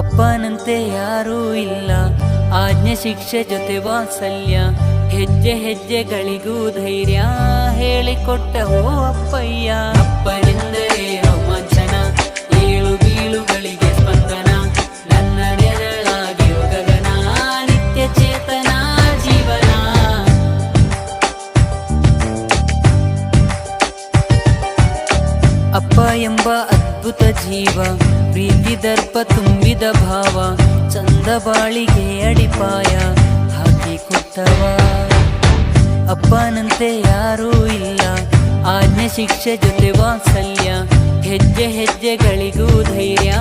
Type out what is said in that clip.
ಅಪ್ಪನಂತೆ ಯಾರೂ ಇಲ್ಲ. ಆಜ್ಞೆ ಶಿಕ್ಷೆ ಜೊತೆ ವಾತ್ಸಲ್ಯ. ಹೆಜ್ಜೆ ಹೆಜ್ಜೆಗಳಿಗೂ ಧೈರ್ಯ ಹೇಳಿಕೊಟ್ಟ ಓ ಅಪ್ಪಯ್ಯ. ಅಪ್ಪನೆಂದರೆ ರೋಮಾಂಚನ ಏಳು ಬೀಳುಗಳಿಗೆ ಸ್ಪಂದನ ನನ್ನ ನೆರಳಾಗಿ ಗಗನ ನಿತ್ಯ ಚೇತನ ಜೀವನ. ಅಪ್ಪ ಎಂಬ ಅದ್ಭುತ ಜೀವ, ಪ್ರೀತಿ, ದರ್ಪ, ತುಂಬಿದ ಭಾವ, ಚಂದ ಬಾಳಿಗೆ ಅಡಿಪಾಯ, ಹಾಕಿ ಕೊಟ್ಟವ. ಅಪ್ಪನಂತೆ ಯಾರೂ ಇಲ್ಲ, ಆಜ್ಞೆ, ಶಿಕ್ಷೆ ಜೊತೆ ವಾತ್ಸಲ್ಯ, ಹೆಜ್ಜೆ, ಹೆಜ್ಜೆಗಳಿಗೂ ಧೈರ್ಯ